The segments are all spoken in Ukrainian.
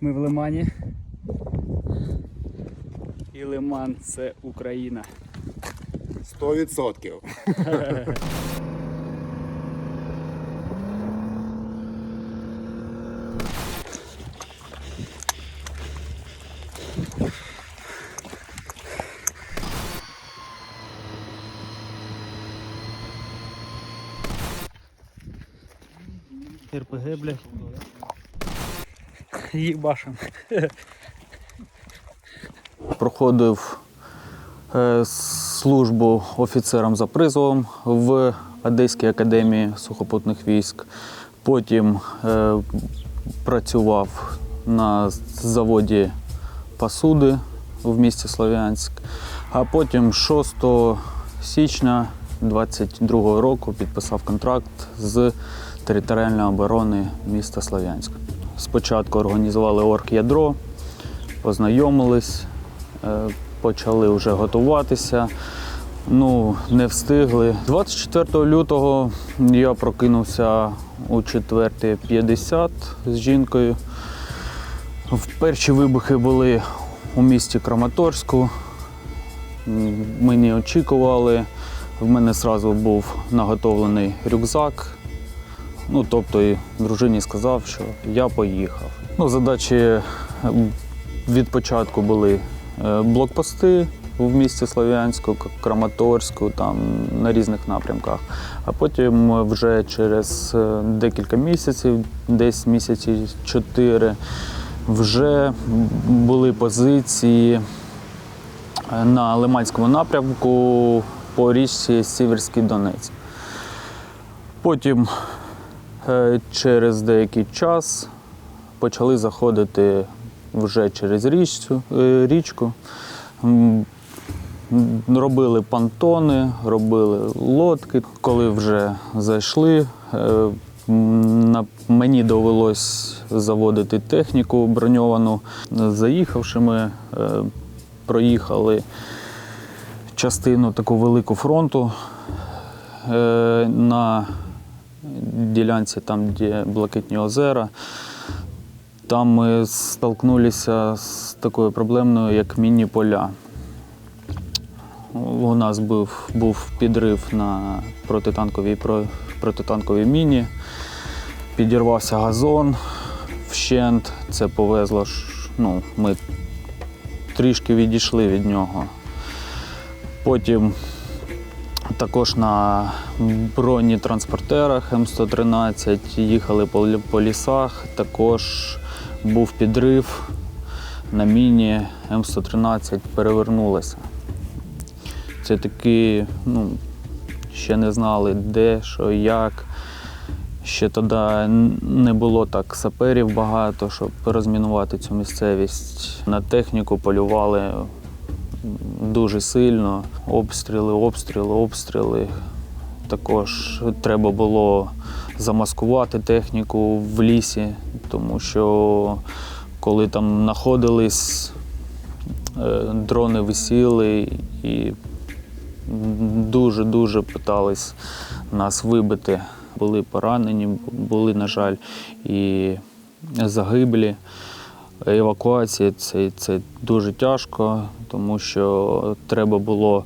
Ми в Лимані. І Лиман це Україна. Сто відсотків. РПГ, блядь. Їбашим. проходив е, службу офіцером за призовом в Одеській академії сухопутних військ. Потім е, працював на заводі посуди в місті Слов'янськ. А потім 6 січня 22 року підписав контракт з територіальної оборони міста Слов'янськ. Спочатку організували оргядро, познайомились, е, почали вже готуватися. Ну, не встигли. 24 лютого я прокинувся у 4.50 з жінкою. Перші вибухи були у місті Краматорську. Ми не очікували. В мене одразу був наготовлений рюкзак. Ну, тобто, і дружині сказав, що я поїхав. Ну, задачі е, від початку були е, блокпости в місті Слов'янську, Краматорську, там на різних напрямках. А потім вже через е, декілька місяців, десь місяці чотири, вже були позиції на Лиманському напрямку по річці Сіверський Донець. Потім через деякий час почали заходити вже через е, річку. М, Робили понтони, робили лодки. Коли вже зайшли, е, мені довелось заводити техніку броньовану. Заїхавши, ми е, проїхали частину таку велику фронту е, на ділянці, там, де Блакитні озера. Там ми столкнулися з такою проблемою, як мінні поля. У нас був, був підрив на протитанковій, про- протитанковій міні, підірвався газон вщент, це повезло. Ну, ми трішки відійшли від нього. Потім також на бронетранспортерах М113 їхали по, лісах. Також був підрив на міні М113 перевернулася. Це таки, ну, ще не знали, де, що, як. Ще тоді не було так саперів багато, щоб розмінувати цю місцевість. На техніку полювали дуже сильно. Обстріли, обстріли, обстріли. Також треба було замаскувати техніку в лісі, тому що коли там знаходились, е, дрони висіли і дуже-дуже питались нас вибити. Були поранені, були, на жаль, і загиблі. Евакуація це, це дуже тяжко, тому що треба було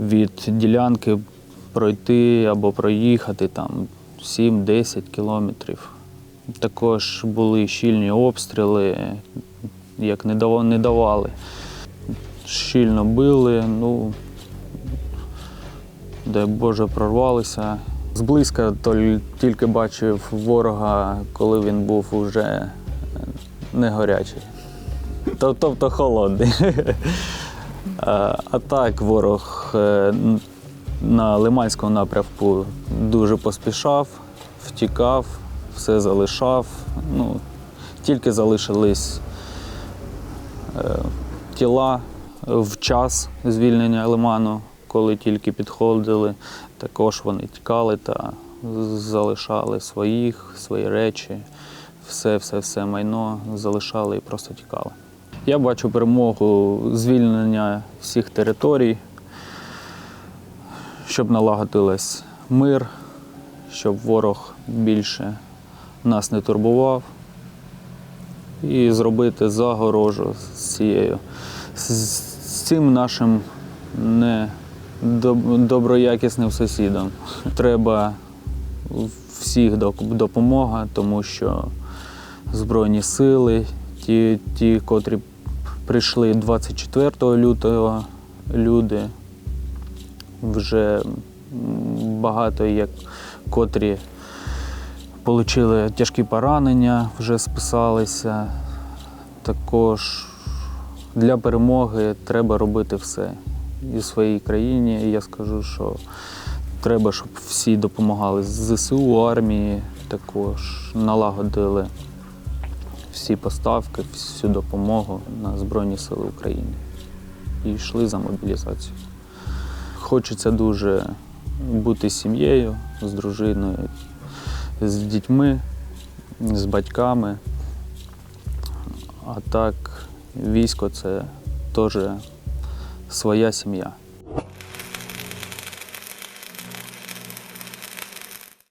від ділянки пройти або проїхати там 7-10 кілометрів. Також були щільні обстріли, як не давали. Щільно били, ну дай Боже, прорвалися. Зблизька тільки бачив ворога, коли він був уже не гарячий. Тоб- Тобто холодний. А а так ворог е, на Лиманському напрямку дуже поспішав, втікав, все залишав. Ну, тільки залишились е, тіла в час звільнення Лиману, коли тільки підходили, також вони тікали та залишали своїх, свої речі, все, все, все майно залишали і просто тікали. Я бачу перемогу звільнення всіх територій, щоб налагодилась мир, щоб ворог більше нас не турбував. і зробити загорожу з цією. З, цим нашим не доб- сусідом. Треба всіх допомога, тому що Збройні сили, ті, ті котрі прийшли 24 лютого, люди вже багато як котрі отримали тяжкі поранення, вже списалися. Також для перемоги треба робити все. І в своїй країні я скажу, що треба, щоб всі допомагали. З ЗСУ, армії також налагодили всі поставки, всю допомогу на Збройні Сили України і йшли за мобілізацію. Хочеться дуже бути сім'єю, з дружиною, з дітьми, з батьками. А так, військо це теж своя сім'я.